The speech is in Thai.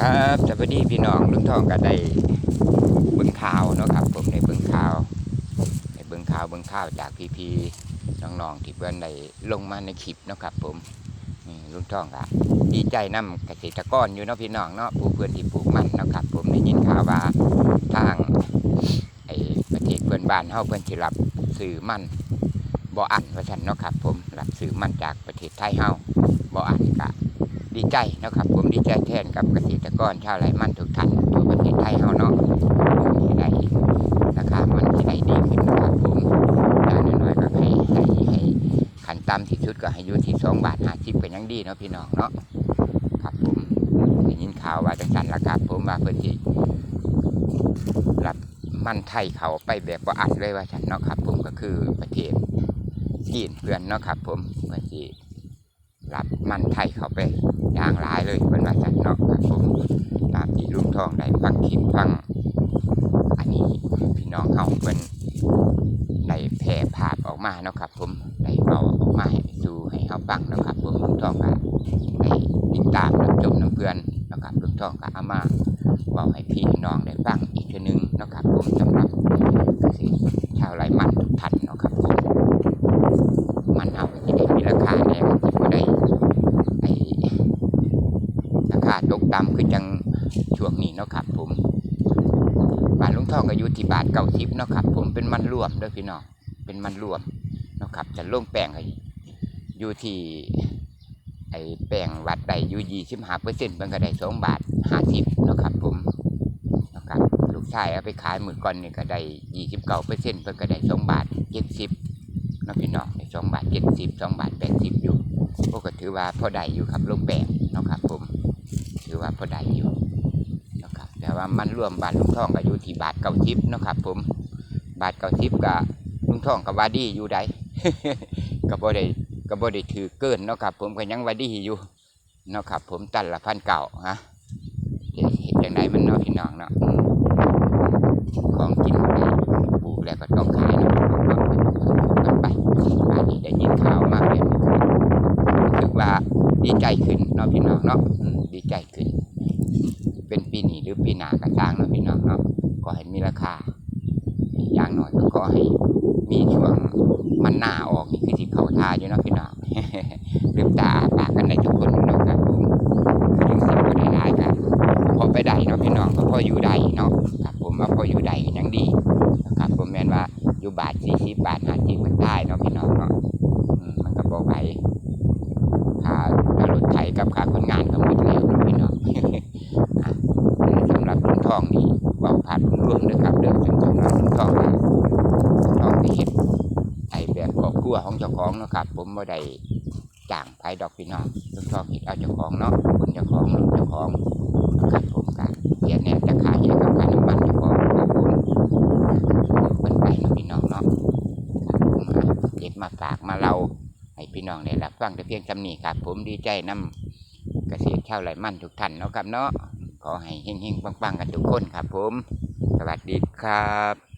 ครับสวัสดีพี่น้องลุงทองก็ได้เบิ่งข่าวเนาะครับ ผมในเบิ่งข่าวในเบิ่งข่าวเบิ่งข่าวจากพี่ๆน้องๆที่เพื่อนได้ลงมาในคลิปเนาะครับ ผมลุงทองก็ดีใจนํเกษตรกรอยู่เนาะพี่น้องเนาะผู้เพื่อนที่ปลูกมันเนาะครับ ผมได้ยินข่าวว่าทางไอ้ประเทศเพื่อนบ้านเฮาเพื่อนสิรับซื้อมันบ่อันว่าซั่นเนาะครับ ผมรับซื้อมันจากประเทศไทยเฮาบ่อันก็ ดีใจนะครับ ผมดีใจแทนกับเกษตรกรชาวไร่มันทุกท่านทั่วประเทศไทยเฮาเนาะที่ได้ราคามันที่ได้ดีขึ้นนะครับผมอย่างน้อยๆก็ให้ให้ให้ขันต่ำที่สุดก็ให้อยู่ที่สองบาทห้าสิบก็ยังดีเนาะพี่น้องเนาะครับผมได้ยินข่าวว่าจังสันละครับผมว่าเพิ่อนสิรับมันไทยเขาไปแบบบ่อัดเลยว่าฉันเนาะครับ ผมก็คือประเทศจีนเพื่อนเนาะครับ ผมเพิ่อนสิ รับมันไทยเข้าไปอย่างหลายเลยเป็นว่าจันเนาะครับผมตามที่ลุงทองได้ฟังคลิปฟัง อันนี้พี่น้องเฮาเป็นได้แพร่ภาพออกมาเนาะครับ ผมได้เอาออกมาดูให้เฮาฟังเนาะครับ ผมลุงทองก็ได้ติดตามรับชมน้ำเพื่อนเนาะครับลุงทองก็เอามาบอกให้พี่น้องได้ฟังอีกทีนึงเนาะครับผมสำหรับเกษตรชาวไร่มันทุกท่านเอาที่ได้มีราคาแน่มันสิบ่ได้ไอ้รา คาตกต่ำคือจังช่วงนี้เนาะครับ ผมบ้านลุงทองก็อยู่ที่บาทเก้าสิบเนาะครับ ผมเป็นมันรวมด้อพี่น้องเป็นมันรวมเนาะครับจะลงแป้งก็อยู่ที่ไอ้แป้งวัดใดอยู่ยี่สิบห้าเปอร์เซ็นต์มันก็ได้สองบาทห้าสิบเนาะครับ ผมเนาะครับลูกชายเอาไปขายหมื่นก่อนนี่ก็ได้ยี่สิบเก้าเปอร์เซ็นต์เพิ่นก็ได้สองบาทเจ็ดสิบเน้องพี่น้องสองบาทเจ็ดสิบสองบาทแปดสิบอยู่พวกก็ถือว่าพอได้อยู่ครับลงแปดเนาะครับผม ว่าพอได้อยู่นะครับแต่ว่ามันรวมบาทลุงท่องก็อยู่ที่บาทเก้าสิบเนะครับ ผมบาทเก้าสิบกับลุงท่องกับวาดีอยู่ใดก็บ่ได้ก็บ่ได้ถือเกินนะครับ ผมก็ยังวาดีอยู่นะครับผมตันละพันเก่าฮะเฮ็ดเห็นจังไดมันเนาะพี่น้องเนาะของกินได้ปลูกแล้วก็ต้องขายนาะกันไปอันนี้ได้ยินข่าวมากเลย ดีใจขึ้นเนาะพี่น้องเนาะดีใจขึ้น เป็นปีนี้หรือปีหน้าก็สร้างเนาะพี่น้องเนาะก็ให้มีราคา อย่างหน้อยก็ขอให้มีช่วงมันหน้าออกนี่คือที่เขาทาอยู่เนาะพี่น้องลืมตาปากกันในทุกคนเนาะครับผมถึงสิบก็ได้หลายกันพอไปได้เนาะพี่น้องก็พออยู่ได้เนาะครับผมว่าพออยู่ได้ก็ยังดีนะครับผมแม่นว่าอยู่บาทสี่สิบบาทห้าสิบมันได้เนาะพี่น้องเนาะอืมมันก็บ่ไหวค่าค่ารถไถ กับค่าคนงานก็หมดแล้วเนะพี่น้องสำหรับลุงทองนี่เว่าผ่านร่วมเลยครับเดินสำหรับลุงทองนะลุงทองได้เห็นไอแบบครอบครัวของเจ้าของนะครับ ผมบ่ได้จ้างไผดอกพี่น้องลุงทองเห็นเอาเจ้าของเนาะคนเจ้าของลูกเจ้าของนะครับผมกันเสียแน่จะขายให้กับการน้ำมันเจ้าของครับผมเป็นไปนะพี่น้องเนาะเก็บมาฝากมาเราให้พี่น้องได้รับฟังแต่เพียงจำนี้ครับผมดีใจนํ เกษตรชาวไร่มันทุกท่านเนาะครับเนาะขอให้เฮงๆปังๆกันทุกคนครับผม สวัสดีครับ